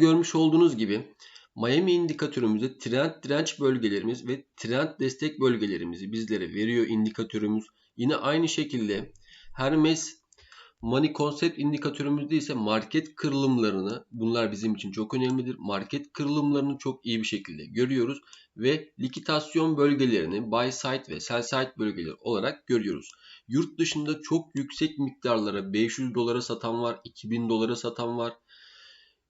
görmüş olduğunuz gibi Miami indikatörümüzde trend direnç bölgelerimiz ve trend destek bölgelerimizi bizlere veriyor indikatörümüz. Yine aynı şekilde Hermes Money Concept indikatörümüzde ise market kırılımlarını bunlar bizim için çok önemlidir. Market kırılımlarını çok iyi bir şekilde görüyoruz ve likitasyon bölgelerini buy side ve sell side bölgeleri olarak görüyoruz. Yurt dışında çok yüksek miktarlara 500 dolara satan var, 2000 dolara satan var.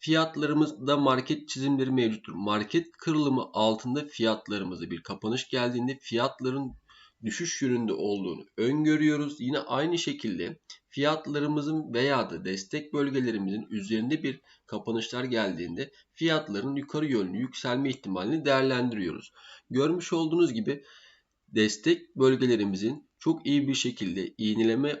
fiyatlarımızda market çizimleri mevcuttur. Market kırılımı altında fiyatlarımıza bir kapanış geldiğinde fiyatların düşüş yönünde olduğunu öngörüyoruz. Yine aynı şekilde fiyatlarımızın veya da destek bölgelerimizin üzerinde bir kapanışlar geldiğinde fiyatların yukarı yönlü yükselme ihtimalini değerlendiriyoruz. Görmüş olduğunuz gibi destek bölgelerimizin çok iyi bir şekilde iğneleme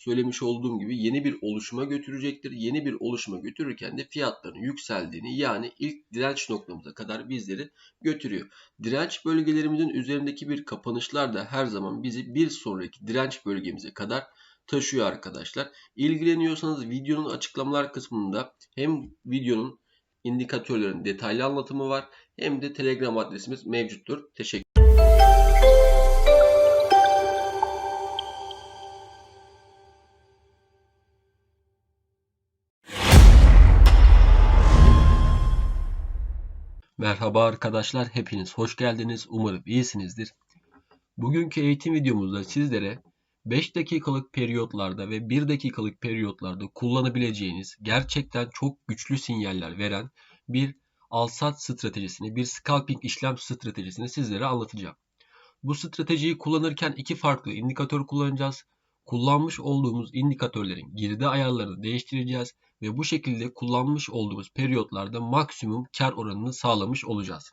söylemiş olduğum gibi yeni bir oluşuma götürecektir. Yeni bir oluşuma götürürken de fiyatların yükseldiğini yani ilk direnç noktamıza kadar bizleri götürüyor. Direnç bölgelerimizin üzerindeki bir kapanışlar da her zaman bizi bir sonraki direnç bölgemize kadar taşıyor arkadaşlar. İlgileniyorsanız videonun açıklamalar kısmında hem videonun indikatörlerin detaylı anlatımı var hem de Telegram adresimiz mevcuttur. Teşekkür Merhaba arkadaşlar, hepiniz hoş geldiniz. Umarım iyisinizdir. Bugünkü eğitim videomuzda sizlere 5 dakikalık periyotlarda ve 1 dakikalık periyotlarda kullanabileceğiniz gerçekten çok güçlü sinyaller veren bir al-sat stratejisini, bir scalping işlem stratejisini sizlere anlatacağım. Bu stratejiyi kullanırken iki farklı indikatör kullanacağız. Kullanmış olduğumuz indikatörlerin girdi ayarlarını değiştireceğiz ve bu şekilde kullanmış olduğumuz periyotlarda maksimum kar oranını sağlamış olacağız.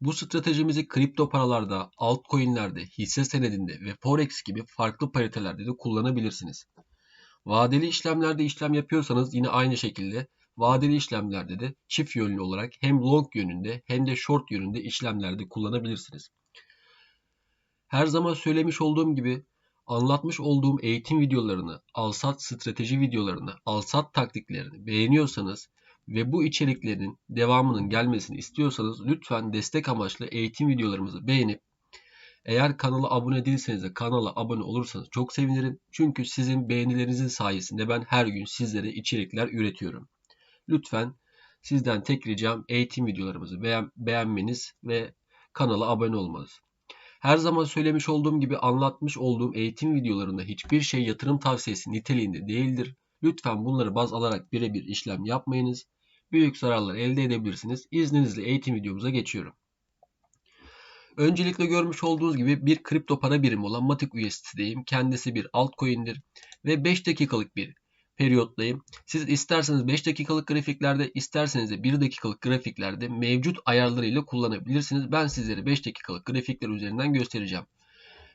Bu stratejimizi kripto paralarda, altcoin'lerde, hisse senedinde ve forex gibi farklı paritelerde de kullanabilirsiniz. Vadeli işlemlerde işlem yapıyorsanız yine aynı şekilde vadeli işlemlerde de çift yönlü olarak hem long yönünde hem de short yönünde işlemlerde kullanabilirsiniz. Her zaman söylemiş olduğum gibi anlatmış olduğum eğitim videolarını, alsat strateji videolarını, alsat taktiklerini beğeniyorsanız ve bu içeriklerin devamının gelmesini istiyorsanız lütfen destek amaçlı eğitim videolarımızı beğenip eğer kanala abone değilseniz de kanala abone olursanız çok sevinirim. Çünkü sizin beğenilerinizin sayesinde ben her gün sizlere içerikler üretiyorum. Lütfen sizden tek ricam eğitim videolarımızı beğen beğenmeniz ve kanala abone olmanız. Her zaman söylemiş olduğum gibi anlatmış olduğum eğitim videolarında hiçbir şey yatırım tavsiyesi niteliğinde değildir. Lütfen bunları baz alarak birebir işlem yapmayınız. Büyük zararlar elde edebilirsiniz. İzninizle eğitim videomuza geçiyorum. Öncelikle görmüş olduğunuz gibi bir kripto para birimi olan Matic USD'deyim. Kendisi bir altcoin'dir ve 5 dakikalık bir periyottayım. Siz isterseniz 5 dakikalık grafiklerde isterseniz de 1 dakikalık grafiklerde mevcut ayarlarıyla kullanabilirsiniz. Ben sizlere 5 dakikalık grafikler üzerinden göstereceğim.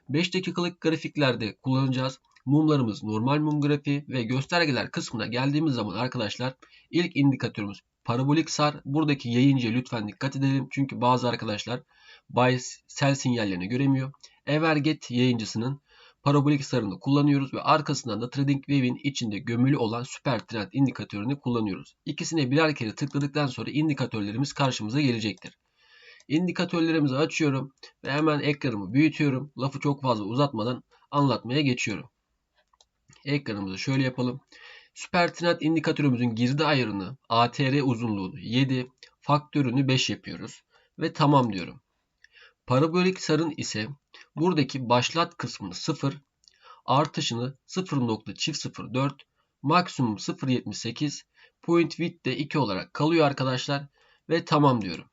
5 dakikalık grafiklerde kullanacağız. Mumlarımız normal mum grafiği ve göstergeler kısmına geldiğimiz zaman arkadaşlar ilk indikatörümüz parabolik sar. Buradaki yayıncıya lütfen dikkat edelim. Çünkü bazı arkadaşlar buy sell sinyallerini göremiyor. Everget yayıncısının parabolik sarını kullanıyoruz ve arkasından da TradingView'in içinde gömülü olan süper trend indikatörünü kullanıyoruz. İkisine birer kere tıkladıktan sonra indikatörlerimiz karşımıza gelecektir. İndikatörlerimizi açıyorum ve hemen ekranımı büyütüyorum. Lafı çok fazla uzatmadan anlatmaya geçiyorum. Ekranımızı şöyle yapalım. Süper trend indikatörümüzün girdi ayarını ATR uzunluğunu 7, faktörünü 5 yapıyoruz ve tamam diyorum. Parabolik sarın ise buradaki başlat kısmını 0, artışını 0.004 maksimum 0.78 point width de 2 olarak kalıyor arkadaşlar ve tamam diyorum.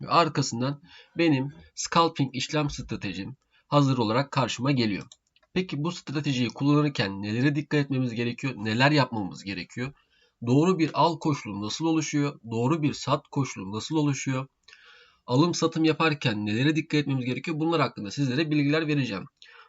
Ve arkasından benim scalping işlem stratejim hazır olarak karşıma geliyor. Peki bu stratejiyi kullanırken nelere dikkat etmemiz gerekiyor? Neler yapmamız gerekiyor? Doğru bir al koşulu nasıl oluşuyor? Doğru bir sat koşulu nasıl oluşuyor? Alım satım yaparken nelere dikkat etmemiz gerekiyor? Bunlar hakkında sizlere bilgiler vereceğim.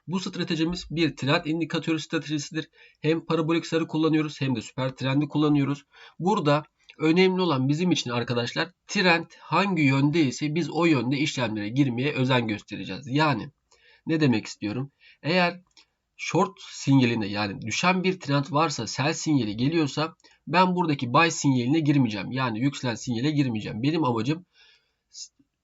Bu stratejimiz bir trend indikatörü stratejisidir. Hem parabolik sarı kullanıyoruz hem de süper trendi kullanıyoruz. Burada önemli olan bizim için arkadaşlar trend hangi yönde ise biz o yönde işlemlere girmeye özen göstereceğiz. Yani ne demek istiyorum? Eğer short sinyalinde yani düşen bir trend varsa sell sinyali geliyorsa ben buradaki buy sinyaline girmeyeceğim. Yani yükselen sinyale girmeyeceğim. Benim amacım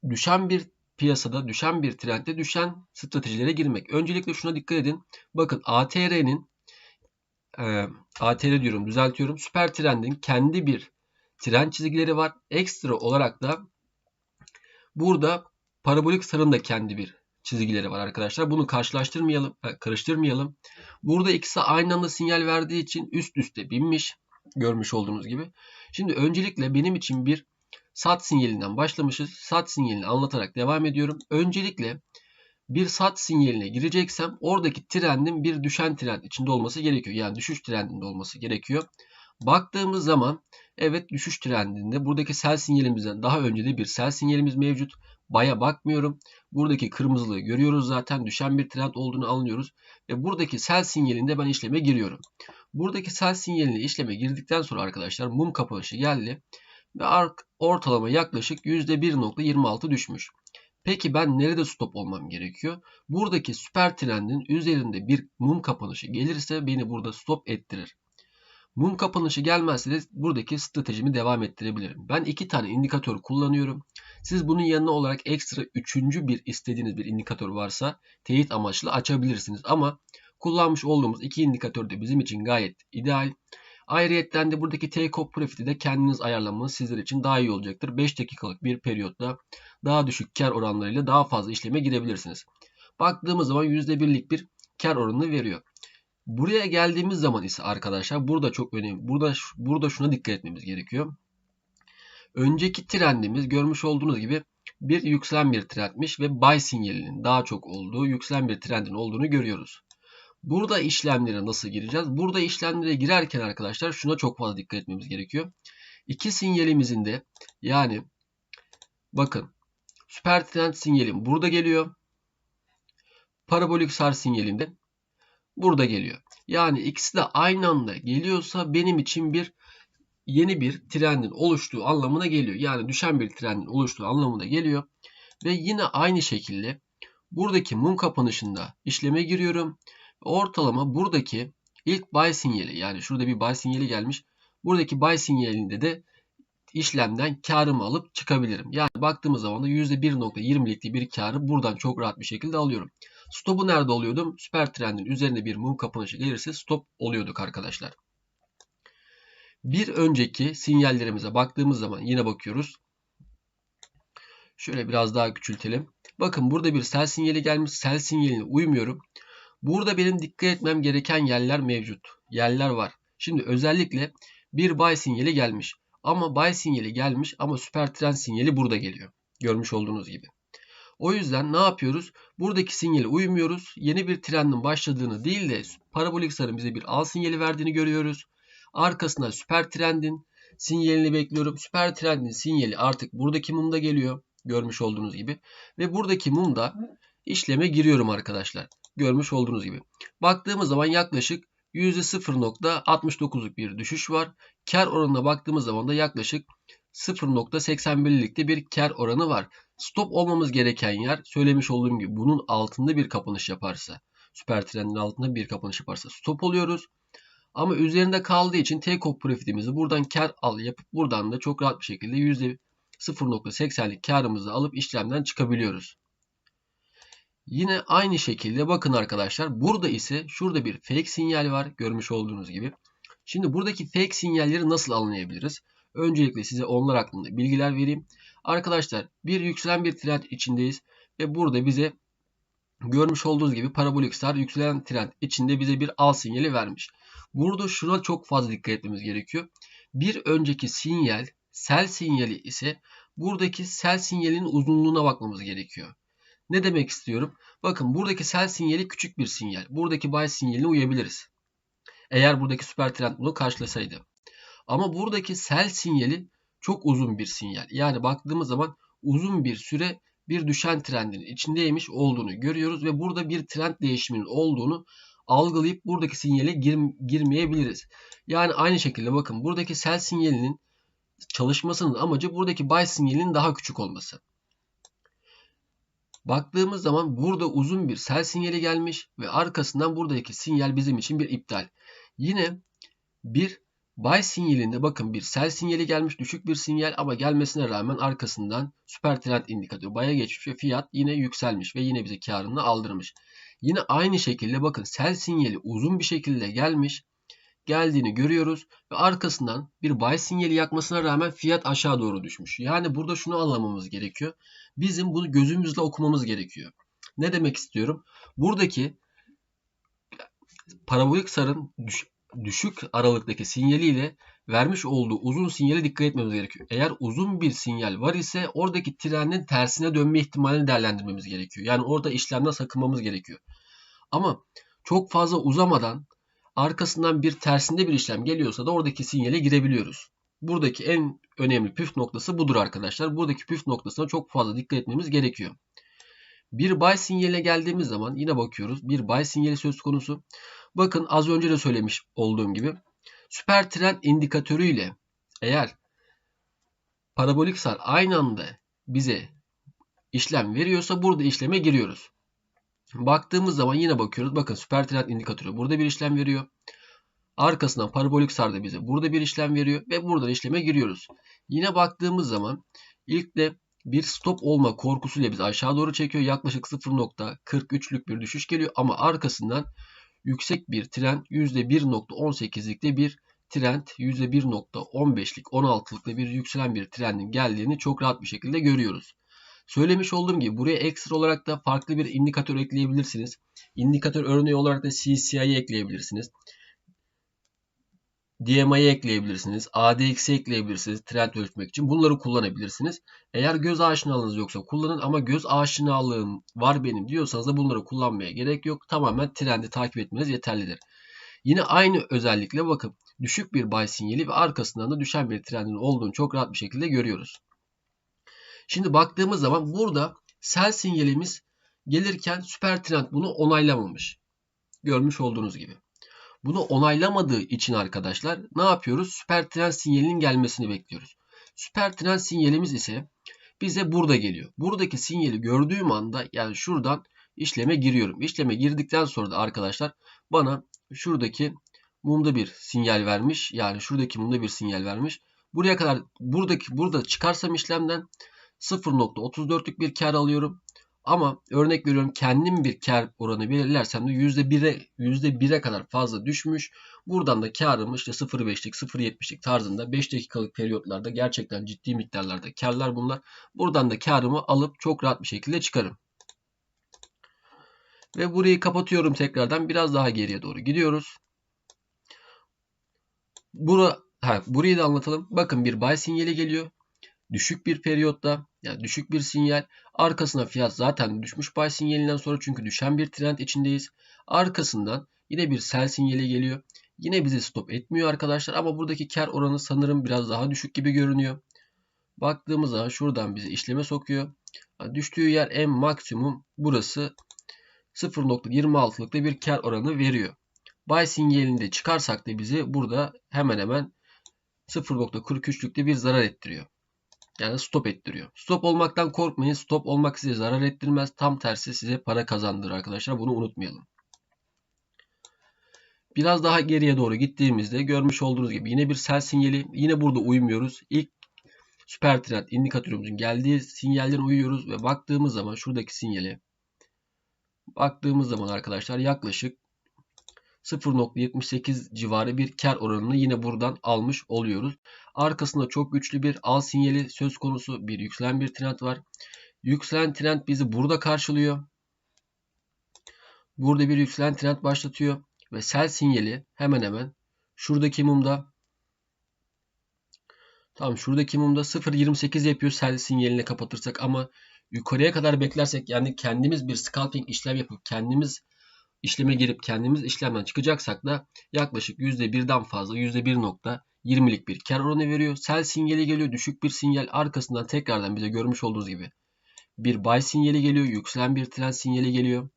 düşen bir piyasada, düşen bir trendde düşen stratejilere girmek. Öncelikle şuna dikkat edin. Bakın ATR'nin e, ATR diyorum düzeltiyorum. Süper trendin kendi bir trend çizgileri var. Ekstra olarak da burada parabolik sarın da kendi bir çizgileri var arkadaşlar. Bunu karşılaştırmayalım, e, karıştırmayalım. Burada ikisi aynı anda sinyal verdiği için üst üste binmiş. Görmüş olduğunuz gibi. Şimdi öncelikle benim için bir sat sinyalinden başlamışız. Sat sinyalini anlatarak devam ediyorum. Öncelikle bir sat sinyaline gireceksem oradaki trendin bir düşen trend içinde olması gerekiyor. Yani düşüş trendinde olması gerekiyor. Baktığımız zaman evet düşüş trendinde buradaki sell sinyalimizden daha önce de bir sell sinyalimiz mevcut. Baya bakmıyorum. Buradaki kırmızılığı görüyoruz zaten. Düşen bir trend olduğunu anlıyoruz. Ve buradaki sell sinyalinde ben işleme giriyorum. Buradaki sell sinyaline işleme girdikten sonra arkadaşlar mum kapanışı geldi. Ve ortalama yaklaşık %1.26 düşmüş. Peki ben nerede stop olmam gerekiyor? Buradaki süper trendin üzerinde bir mum kapanışı gelirse beni burada stop ettirir. Mum kapanışı gelmezse de buradaki stratejimi devam ettirebilirim. Ben iki tane indikatör kullanıyorum. Siz bunun yanına olarak ekstra üçüncü bir istediğiniz bir indikatör varsa teyit amaçlı açabilirsiniz. Ama kullanmış olduğumuz iki indikatör de bizim için gayet ideal. Ayrıyetten de buradaki take off profit'i de kendiniz ayarlamanız sizler için daha iyi olacaktır. 5 dakikalık bir periyotta daha düşük kar oranlarıyla daha fazla işleme girebilirsiniz. Baktığımız zaman %1'lik bir kar oranını veriyor. Buraya geldiğimiz zaman ise arkadaşlar burada çok önemli. Burada burada şuna dikkat etmemiz gerekiyor. Önceki trendimiz görmüş olduğunuz gibi bir yükselen bir trendmiş ve buy sinyalinin daha çok olduğu yükselen bir trendin olduğunu görüyoruz. Burada işlemlere nasıl gireceğiz? Burada işlemlere girerken arkadaşlar şuna çok fazla dikkat etmemiz gerekiyor. İki sinyalimizin de yani bakın süper trend sinyalim burada geliyor. Parabolik sar sinyalim de burada geliyor. Yani ikisi de aynı anda geliyorsa benim için bir yeni bir trendin oluştuğu anlamına geliyor. Yani düşen bir trendin oluştuğu anlamına geliyor. Ve yine aynı şekilde buradaki mum kapanışında işleme giriyorum. Ortalama buradaki ilk buy sinyali yani şurada bir buy sinyali gelmiş. Buradaki buy sinyalinde de işlemden karımı alıp çıkabilirim. Yani baktığımız zaman da %1.20'lik bir karı buradan çok rahat bir şekilde alıyorum. Stop'u nerede oluyordum? Süper trendin üzerinde bir mum kapanışı gelirse stop oluyorduk arkadaşlar. Bir önceki sinyallerimize baktığımız zaman yine bakıyoruz. Şöyle biraz daha küçültelim. Bakın burada bir sell sinyali gelmiş. Sell sinyaline uymuyorum. Burada benim dikkat etmem gereken yerler mevcut. Yerler var. Şimdi özellikle bir buy sinyali gelmiş. Ama buy sinyali gelmiş ama süper trend sinyali burada geliyor. Görmüş olduğunuz gibi. O yüzden ne yapıyoruz? Buradaki sinyale uymuyoruz. Yeni bir trendin başladığını değil de parabolik sarın bize bir al sinyali verdiğini görüyoruz. Arkasına süper trendin sinyalini bekliyorum. Süper trendin sinyali artık buradaki mumda geliyor. Görmüş olduğunuz gibi. Ve buradaki mumda işleme giriyorum arkadaşlar. Görmüş olduğunuz gibi. Baktığımız zaman yaklaşık %0.69'luk bir düşüş var. Kar oranına baktığımız zaman da yaklaşık 0.81'likte bir kar oranı var. Stop olmamız gereken yer söylemiş olduğum gibi bunun altında bir kapanış yaparsa süper trendin altında bir kapanış yaparsa stop oluyoruz. Ama üzerinde kaldığı için take off profitimizi buradan kar al yapıp buradan da çok rahat bir şekilde %0.80'lik karımızı alıp işlemden çıkabiliyoruz. Yine aynı şekilde bakın arkadaşlar burada ise şurada bir fake sinyal var görmüş olduğunuz gibi. Şimdi buradaki fake sinyalleri nasıl anlayabiliriz? Öncelikle size onlar hakkında bilgiler vereyim. Arkadaşlar bir yükselen bir trend içindeyiz ve burada bize Görmüş olduğunuz gibi parabolik sar yükselen trend içinde bize bir al sinyali vermiş. Burada şuna çok fazla dikkat etmemiz gerekiyor. Bir önceki sinyal sel sinyali ise buradaki sel sinyalinin uzunluğuna bakmamız gerekiyor. Ne demek istiyorum? Bakın buradaki sel sinyali küçük bir sinyal. Buradaki buy sinyaline uyabiliriz. Eğer buradaki süper trend bunu karşılasaydı. Ama buradaki sel sinyali çok uzun bir sinyal. Yani baktığımız zaman uzun bir süre bir düşen trendin içindeymiş olduğunu görüyoruz ve burada bir trend değişiminin olduğunu algılayıp buradaki sinyale gir, girmeyebiliriz. Yani aynı şekilde bakın buradaki sell sinyalinin çalışmasının amacı buradaki buy sinyalinin daha küçük olması. Baktığımız zaman burada uzun bir sell sinyali gelmiş ve arkasından buradaki sinyal bizim için bir iptal. Yine bir buy sinyalinde bakın bir sell sinyali gelmiş düşük bir sinyal ama gelmesine rağmen arkasından süper trend indikatörü buy'a geçmiş ve fiyat yine yükselmiş ve yine bize karını aldırmış. Yine aynı şekilde bakın sell sinyali uzun bir şekilde gelmiş. Geldiğini görüyoruz ve arkasından bir buy sinyali yakmasına rağmen fiyat aşağı doğru düşmüş. Yani burada şunu anlamamız gerekiyor. Bizim bunu gözümüzle okumamız gerekiyor. Ne demek istiyorum? Buradaki parabolik sarın düş düşük aralıktaki sinyaliyle vermiş olduğu uzun sinyale dikkat etmemiz gerekiyor. Eğer uzun bir sinyal var ise oradaki trendin tersine dönme ihtimalini değerlendirmemiz gerekiyor. Yani orada işlemden sakınmamız gerekiyor. Ama çok fazla uzamadan arkasından bir tersinde bir işlem geliyorsa da oradaki sinyale girebiliyoruz. Buradaki en önemli püf noktası budur arkadaşlar. Buradaki püf noktasına çok fazla dikkat etmemiz gerekiyor. Bir buy sinyaline geldiğimiz zaman yine bakıyoruz. Bir buy sinyali söz konusu. Bakın az önce de söylemiş olduğum gibi süper trend indikatörüyle eğer parabolik sar aynı anda bize işlem veriyorsa burada işleme giriyoruz. Baktığımız zaman yine bakıyoruz. Bakın süper trend indikatörü burada bir işlem veriyor. Arkasından parabolik sar da bize burada bir işlem veriyor ve buradan işleme giriyoruz. Yine baktığımız zaman ilk de bir stop olma korkusuyla bizi aşağı doğru çekiyor. Yaklaşık 0.43'lük bir düşüş geliyor ama arkasından yüksek bir trend %1.18'likte bir trend %1.15'lik 16'lıkta bir yükselen bir trendin geldiğini çok rahat bir şekilde görüyoruz. Söylemiş olduğum gibi buraya ekstra olarak da farklı bir indikatör ekleyebilirsiniz. İndikatör örneği olarak da CCI'yi ekleyebilirsiniz. DMI'yi ekleyebilirsiniz. ADX'i ekleyebilirsiniz trend ölçmek için. Bunları kullanabilirsiniz. Eğer göz aşinalığınız yoksa kullanın ama göz aşinalığım var benim diyorsanız da bunları kullanmaya gerek yok. Tamamen trendi takip etmeniz yeterlidir. Yine aynı özellikle bakın düşük bir buy sinyali ve arkasından da düşen bir trendin olduğunu çok rahat bir şekilde görüyoruz. Şimdi baktığımız zaman burada sell sinyalimiz gelirken süper trend bunu onaylamamış. Görmüş olduğunuz gibi. Bunu onaylamadığı için arkadaşlar ne yapıyoruz? Süper trend sinyalinin gelmesini bekliyoruz. Süper trend sinyalimiz ise bize burada geliyor. Buradaki sinyali gördüğüm anda yani şuradan işleme giriyorum. İşleme girdikten sonra da arkadaşlar bana şuradaki mumda bir sinyal vermiş. Yani şuradaki mumda bir sinyal vermiş. Buraya kadar buradaki burada çıkarsam işlemden 0.34'lük bir kar alıyorum. Ama örnek veriyorum kendim bir kar oranı belirlersem de %1'e %1'e kadar fazla düşmüş. Buradan da karım işte 0.5'lik 0.70'lik tarzında 5 dakikalık periyotlarda gerçekten ciddi miktarlarda karlar bunlar. Buradan da karımı alıp çok rahat bir şekilde çıkarım. Ve burayı kapatıyorum tekrardan. Biraz daha geriye doğru gidiyoruz. Bura, ha, burayı da anlatalım. Bakın bir buy sinyali geliyor düşük bir periyotta yani düşük bir sinyal. Arkasına fiyat zaten düşmüş buy sinyalinden sonra çünkü düşen bir trend içindeyiz. Arkasından yine bir sell sinyali geliyor. Yine bizi stop etmiyor arkadaşlar ama buradaki kar oranı sanırım biraz daha düşük gibi görünüyor. Baktığımız zaman şuradan bizi işleme sokuyor. Yani düştüğü yer en maksimum burası 0.26'lıkta bir kar oranı veriyor. Buy sinyalinde çıkarsak da bizi burada hemen hemen 0.43'lükte bir zarar ettiriyor. Yani stop ettiriyor. Stop olmaktan korkmayın. Stop olmak size zarar ettirmez. Tam tersi size para kazandırır arkadaşlar. Bunu unutmayalım. Biraz daha geriye doğru gittiğimizde görmüş olduğunuz gibi yine bir sell sinyali. Yine burada uymuyoruz. İlk süper trend indikatörümüzün geldiği sinyalden uyuyoruz ve baktığımız zaman şuradaki sinyali baktığımız zaman arkadaşlar yaklaşık 0.78 civarı bir kar oranını yine buradan almış oluyoruz. Arkasında çok güçlü bir al sinyali söz konusu bir yükselen bir trend var. Yükselen trend bizi burada karşılıyor. burada bir yükselen trend başlatıyor ve sell sinyali hemen hemen şuradaki mumda Tamam şuradaki mumda 0.28 yapıyor sell sinyalini kapatırsak ama yukarıya kadar beklersek yani kendimiz bir scalping işlem yapıp kendimiz işleme girip kendimiz işlemden çıkacaksak da yaklaşık %1'den fazla %1.20'lik bir kar oranı veriyor. Sell sinyali geliyor düşük bir sinyal arkasından tekrardan bize görmüş olduğunuz gibi bir buy sinyali geliyor. Yükselen bir trend sinyali geliyor.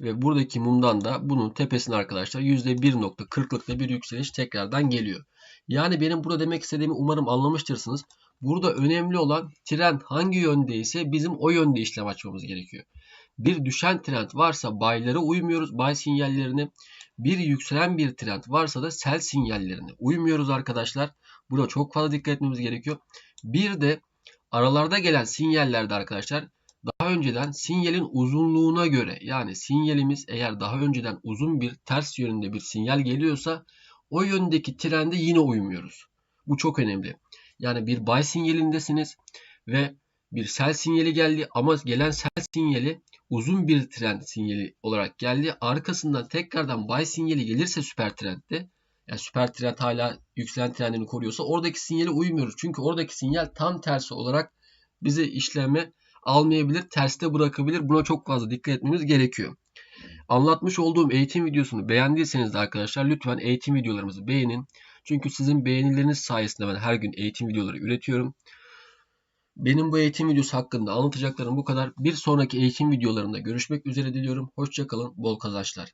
Ve buradaki mumdan da bunun tepesine arkadaşlar %1.40'lık da bir yükseliş tekrardan geliyor. Yani benim burada demek istediğimi umarım anlamıştırsınız. Burada önemli olan trend hangi yöndeyse bizim o yönde işlem açmamız gerekiyor. Bir düşen trend varsa buy'lara uymuyoruz. Buy sinyallerini. Bir yükselen bir trend varsa da sell sinyallerine uymuyoruz arkadaşlar. Burada çok fazla dikkat etmemiz gerekiyor. Bir de aralarda gelen sinyallerde arkadaşlar daha önceden sinyalin uzunluğuna göre yani sinyalimiz eğer daha önceden uzun bir ters yönünde bir sinyal geliyorsa o yöndeki trende yine uymuyoruz. Bu çok önemli. Yani bir buy sinyalindesiniz ve bir sell sinyali geldi ama gelen sell sinyali uzun bir trend sinyali olarak geldi. Arkasından tekrardan buy sinyali gelirse süper trendde yani süper trend hala yükselen trendini koruyorsa oradaki sinyale uymuyoruz. Çünkü oradaki sinyal tam tersi olarak bizi işleme almayabilir, terste bırakabilir. Buna çok fazla dikkat etmemiz gerekiyor. Anlatmış olduğum eğitim videosunu beğendiyseniz de arkadaşlar lütfen eğitim videolarımızı beğenin. Çünkü sizin beğenileriniz sayesinde ben her gün eğitim videoları üretiyorum. Benim bu eğitim videosu hakkında anlatacaklarım bu kadar. Bir sonraki eğitim videolarında görüşmek üzere diliyorum. Hoşçakalın, bol kazançlar.